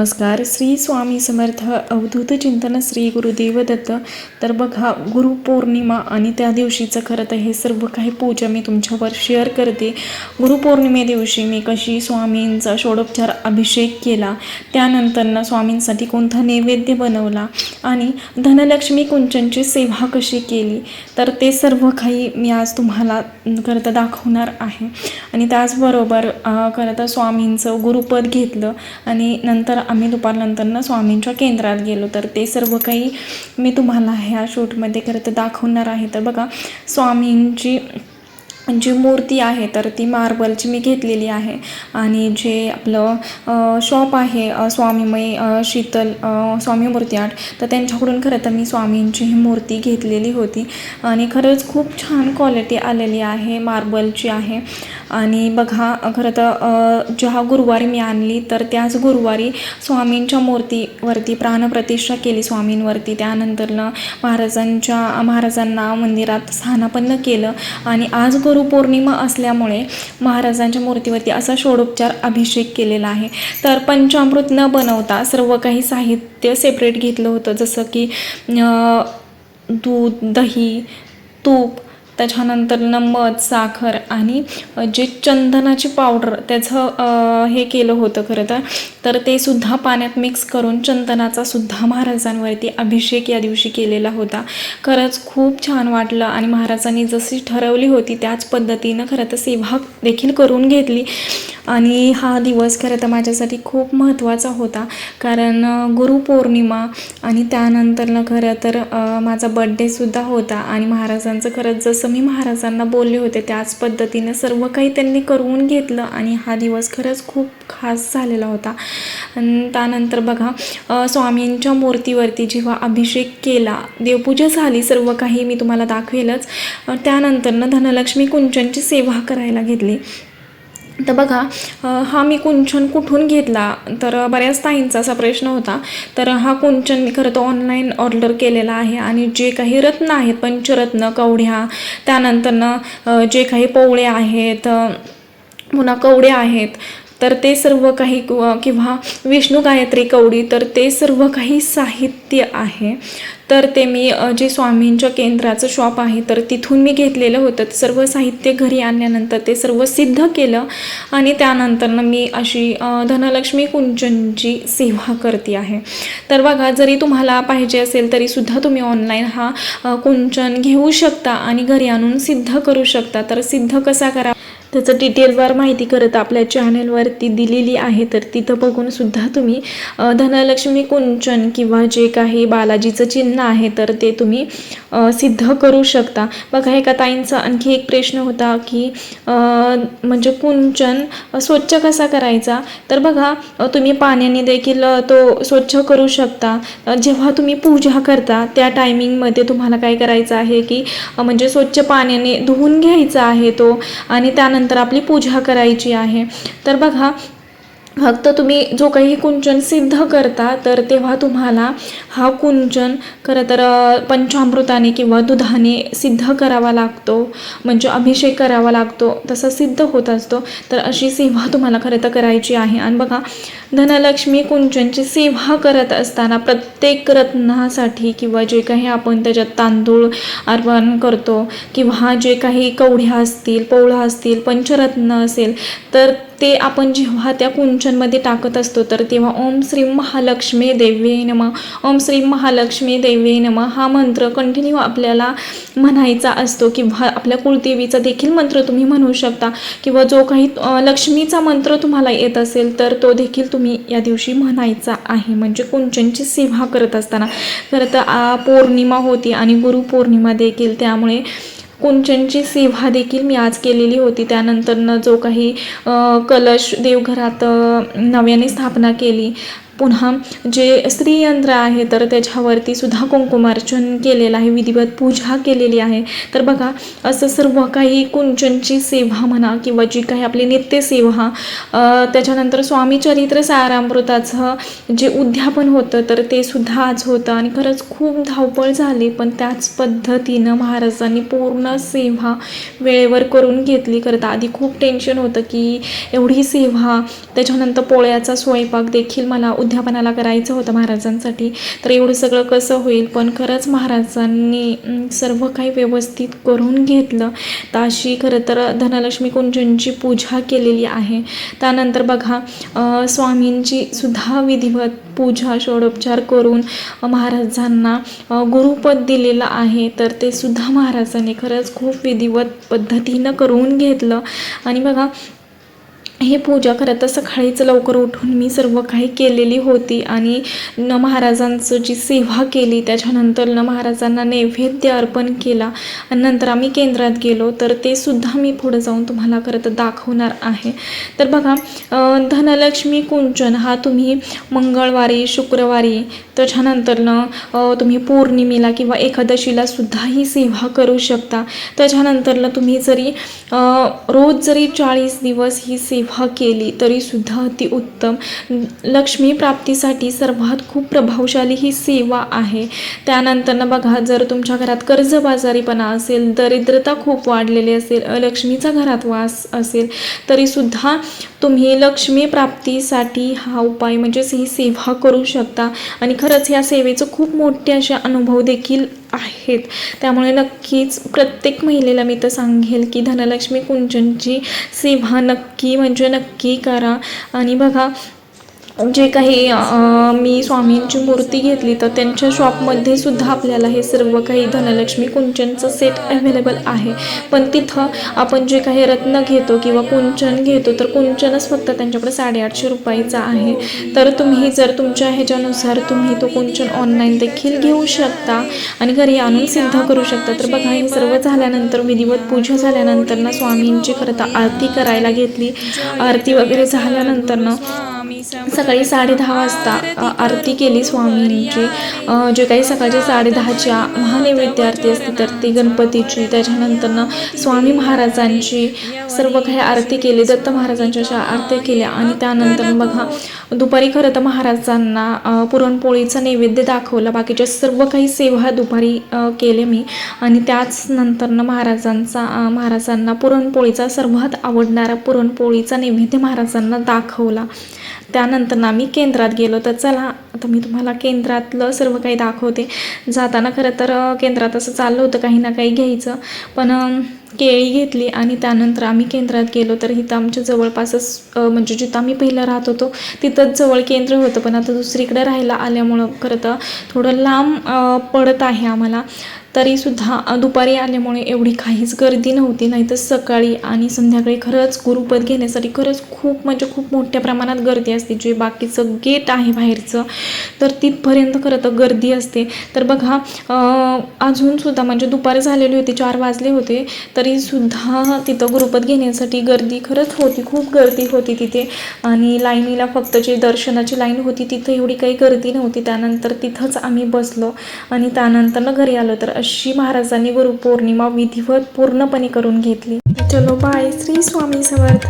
नमस्कार. श्री स्वामी समर्थ अवधूत चिंतन श्री गुरुदेव दत्त. तर बघा गुरुपौर्णिमा आणि त्या दिवशीचं खरं तर हे सर्व काही पूजा मी तुमच्यावर शेअर करते. गुरुपौर्णिमे दिवशी मी कशी स्वामींचा षोडोपचार अभिषेक केला त्यानंतरनं स्वामींसाठी कोणता नैवेद्य बनवला आणि धनलक्ष्मी कुंचनची सेवा कशी केली तर ते सर्व काही मी आज तुम्हाला खरं तर दाखवणार आहे. आणि त्याचबरोबर खरं तर स्वामींचं गुरुपद घेतलं आणि नंतर आम्ही दुपारनंतर ना स्वामींच्या केंद्रात गेलो तर ते सर्व काही मी तुम्हाला ह्या शूटमध्ये खरं तर दाखवणार आहे. तर बघा स्वामींची जी मूर्ती आहे तर ती मार्बलची मी घेतलेली आहे. आणि जे आपलं शॉप आहे स्वामीमय शीतल स्वामी मूर्ती आर्ट तर त्यांच्याकडून खरं तर मी स्वामींची ही मूर्ती घेतलेली होती. आणि खरंच खूप छान क्वालिटी आलेली आहे मार्बलची आहे. आणि बघा खरं तर जेव्हा ज्या गुरुवारी मी आणली तर त्याच गुरुवारी स्वामींच्या मूर्तीवरती प्राणप्रतिष्ठा केली स्वामींवरती. त्यानंतरनं महाराजांच्या महाराजांना मंदिरात स्थानापन्न केलं. आणि आज गुरुपौर्णिमा असल्यामुळे महाराजांच्या मूर्तीवरती असा षोडोपचार अभिषेक केलेला आहे. तर पंचामृत न बनवता सर्व काही साहित्य सेपरेट घेतलं होतं. जसं की दूध दही तूप त्याच्यानंतर मध साखर आणि जे चंदनाची पावडर त्याचं हे केलं होतं खरं तर तर ते सुद्धा पाण्यात मिक्स करून चंदनाचा सुद्धा महाराजांवरती अभिषेक या दिवशी केलेला होता. खरंच खूप छान वाटलं आणि महाराजांनी जशी ठरवली होती त्याच पद्धतीनं खरं तर सेवा देखील करून घेतली. आणि हा दिवस खरं तर माझ्यासाठी खूप महत्त्वाचा होता. कारण गुरुपौर्णिमा आणि त्यानंतरनं खरं तर माझा बड्डेसुद्धा होता. आणि महाराजांचं खरंच जसं मी महाराजांना बोलले होते त्याच पद्धतीने सर्व काही त्यांनी करून घेतलं आणि हा दिवस खरंच खूप खास झालेला होता. आणि त्यानंतर बघा स्वामींच्या मूर्तीवरती जेव्हा अभिषेक केला देवपूजा झाली सर्व काही मी तुम्हाला दाखवेलच. त्यानंतरनं धनलक्ष्मी कुंचनची सेवा करायला घेतली. तर बघा हा मी कुंचन कुठून घेतला? तर बऱ्याच ताईंचा असा प्रश्न होता. तर हा कुंचन मी खरं तर ऑनलाईन ऑर्डर केलेला आहे आणि जे काही रत्न आहेत पंचरत्न कवड्या त्यानंतरनं जे काही पोवळे आहेत पुन्हा कवडे आहेत तर ते सर्व काही किंवा किंवा विष्णू गायत्री कवडी तर ते सर्व काही साहित्य आहे. तर ते मी जे स्वामींच्या केंद्राचं शॉप आहे तर तिथून मी घेतलेलं होतं. सर्व साहित्य घरी आणल्यानंतर ते सर्व सिद्ध केलं आणि त्यानंतरनं मी अशी धनलक्ष्मी कुंचनची सेवा करते आहे. तर बघा जरी तुम्हाला पाहिजे असेल तरीसुद्धा तुम्ही ऑनलाईन हा कुंचन घेऊ शकता आणि घरी आणून सिद्ध करू शकता. तर सिद्ध कसा करा त्याचं डिटेलवार माहिती करत आपल्या चॅनेलवरती दिलेली आहे. तर तिथं बघूनसुद्धा तुम्ही धनलक्ष्मी कुंचन किंवा जे काही बालाजीचं चिन्ह आहे तर ते तुम्ही सिद्ध करू शकता. बघा एका ताईंचा आणखी एक प्रश्न होता की म्हणजे कुंचन स्वच्छ कसा करायचा? तर बघा तुम्ही पाण्याने देखील तो स्वच्छ करू शकता. जेव्हा तुम्ही पूजा करता त्या टायमिंगमध्ये तुम्हाला काय करायचं आहे की म्हणजे स्वच्छ पाण्याने धुवून घ्यायचा आहे तो. आणि त्यानंतर आपली पूजा करायची आहे. तर बघा फक्त तुम्ही जो काही कुंचन सिद्ध करता तर तेव्हा तुम्हाला हा कुंचन खरं तर पंचामृताने किंवा दुधाने सिद्ध करावा लागतो. म्हणजे अभिषेक करावा लागतो. तसा सिद्ध होत असतो. तर अशी सेवा तुम्हाला खरं तर करायची आहे. आणि बघा धनलक्ष्मी कुंचनची सेवा करत असताना प्रत्येक रत्नासाठी किंवा जे काही आपण त्याच्यात तांदूळ अर्पण करतो किंवा जे काही कवढ्या असतील पोळा असतील पंचरत्न असेल तर ते आपण जेव्हा त्या कुंचनमध्ये टाकत असतो तर तेव्हा ओम श्री महालक्ष्मी देवी नम. ओम श्री महालक्ष्मी देवी नम. हा मंत्र कंटिन्यू आपल्याला म्हणायचा असतो किंवा आपल्या कुलदेवीचा देखील मंत्र तुम्ही म्हणू शकता. किंवा जो काही लक्ष्मीचा मंत्र तुम्हाला येत असेल तर तो देखील तुम्ही या दिवशी म्हणायचा आहे. म्हणजे कुंचनची सेवा करत असताना. खरं तर पौर्णिमा होती आणि गुरुपौर्णिमा देखील. त्यामुळे कुंचनची सेवा देखील मी आज केलेली होती. त्यानंतरनं जो काही कलश देवघरात नव्याने स्थापना केली. पुन्हा जे स्त्रीयंत्र आहे तर त्याच्यावरती सुद्धा कुंकुमार्चन केलेलं आहे विधिवत पूजा केलेली आहे. तर बघा असं सर्व काही कुंचनची सेवा म्हणा किंवा जी काही आपली नित्यसेवा सेवा त्याच्यानंतर स्वामी चरित्र सारामृताचं जे उद्यापन होतं तर ते सुद्धा आज होतं. आणि खरंच खूप धावपळ झाली पण त्याच पद्धतीनं महाराजांनी पूर्ण सेवा वेळेवर करून घेतली. करता आधी खूप टेन्शन होतं की एवढी सेवा त्याच्यानंतर पोळ्याचा स्वयंपाक देखील मला अध्यापनाला करायचं होतं महाराजांसाठी तर एवढं सगळं कसं होईल? पण खरंच महाराजांनी सर्व काही व्यवस्थित करून घेतलं. तर अशी खरं तर धनलक्ष्मी कुंजनची पूजा केलेली आहे. त्यानंतर बघा स्वामींची सुद्धा विधिवत पूजा षोडोपचार करून महाराजांना गुरुपद दिलेलं आहे. तर ते सुद्धा महाराजांनी खरंच खूप विधिवत पद्धतीनं करून घेतलं. आणि बघा हे पूजा करता सकाळीच लवकर उठून मी सर्व काही केलेली होती आणि न महाराजांचं जी सेवा केली त्याच्यानंतर न महाराजांना नैवेद्य अर्पण केला आणि नंतर आम्ही केंद्रात गेलो तर ते सुद्धा मी पुढे जाऊन तुम्हाला खरं दाखवणार आहे. तर बघा धनलक्ष्मी कुंचन हा तुम्ही मंगळवारी शुक्रवारी त्याच्यानंतरनं तुम्ही पौर्णिमेला किंवा एकादशीला सुद्धा ही सेवा करू शकता. त्याच्यानंतरनं तुम्ही जरी रोज जरी चाळीस दिवस ही सेवा केली तरीसुद्धा अतिउत्तम लक्ष्मी प्राप्तीसाठी सर्वात खूप प्रभावशाली ही सेवा आहे. त्यानंतरनं बघा जर तुमच्या घरात कर्जबाजारीपणा असेल दरिद्रता खूप वाढलेली असेल लक्ष्मीचा घरात वास असेल तरीसुद्धा तुम्ही लक्ष्मी प्राप्तीसाठी हा उपाय म्हणजेच ही सेवा करू शकता. आणि खरंच या सेवेचं खूप मोठे असे अनुभव देखील आहेत. त्यामुळे नक्कीच प्रत्येक महिलेला मी तर सांगेल की धनलक्ष्मी कुंचनची सेवा नक्की म्हणजे नक्की करा. आणि बघा जे काही मी स्वामींची मूर्ती घेतली तर त्यांच्या शॉपमध्ये सुद्धा आपल्याला हे सर्व काही धनलक्ष्मी कुंचनचं सेट अवेलेबल आहे. पण तिथं आपण जे काही रत्न घेतो किंवा कुंचन घेतो तर कुंचनच फक्त त्यांच्याकडे साडेआठशे रुपयाचा आहे. तर तुम्ही जर तुमच्या ह्याच्यानुसार तुम्ही तो कुंचन ऑनलाईन देखील घेऊ शकता आणि घरी आणून सिद्ध करू शकता. तर बघा हे सर्व झाल्यानंतर विधिवत पूजा झाल्यानंतर ना स्वामींची खरं तर आरती करायला घेतली. आरती वगैरे झाल्यानंतर ना सकाळी साडे दहा वाजता आरती केली स्वामींची जे काही सकाळच्या साडे दहाच्या महानैवेद्य आरती असते तर ती गणपतीची त्याच्यानंतरनं स्वामी महाराजांची सर्व काही आरती केली दत्त महाराजांच्या अशा आरत्या केल्या. आणि त्यानंतर बघा दुपारी खरं तर महाराजांना पुरणपोळीचं पुरणपोळीचा नैवेद्य दाखवला. बाकीच्या सर्व काही सेवा दुपारी केले मी. आणि त्याच नंतरनं महाराजांचा महाराजांना पुरणपोळीचा सर्वात आवडणारा पुरणपोळीचा नैवेद्य महाराजांना दाखवला. त्यानंतर आम्ही केंद्रात गेलो. तर चला आता मी तुम्हाला केंद्रातलं सर्व काही दाखवते. जाताना खरं तर केंद्रात असं चाललं होतं काही ना काही घ्यायचं. पण केळी घेतली आणि त्यानंतर आम्ही केंद्रात गेलो. तर इथं आमच्या जवळपासच म्हणजे जिथं आम्ही पहिलं राहत होतो तिथंच जवळ केंद्र होतं. पण आता दुसरीकडे राहायला आल्यामुळं खरं तर थोडं लांब पडत आहे आम्हाला. तरीसुद्धा दुपारी आल्यामुळे एवढी काहीच गर्दी नव्हती. नाहीतर सकाळी आणि संध्याकाळी खरंच गुरुपद घेण्यासाठी खरंच खूप म्हणजे खूप मोठ्या प्रमाणात गर्दी असते. जे बाकीचं गेट आहे बाहेरचं तर तिथपर्यंत खरं तर गर्दी असते. तर बघा अजूनसुद्धा म्हणजे दुपारी झालेली होती चार वाजले होते तरीसुद्धा तिथं गुरुपद घेण्यासाठी गर्दी खरंच होती. खूप गर्दी होती तिथे. आणि लाईनीला फक्त जे दर्शनाची लाईन होती तिथं एवढी काही गर्दी नव्हती. त्यानंतर तिथंच आम्ही बसलो आणि त्यानंतर घरी आलो. तर अशी महाराजांनी गुरुपौर्णिमा विधिवत पूर्णपणे करून घेतली. चलो बाय. श्री स्वामी समर्थ.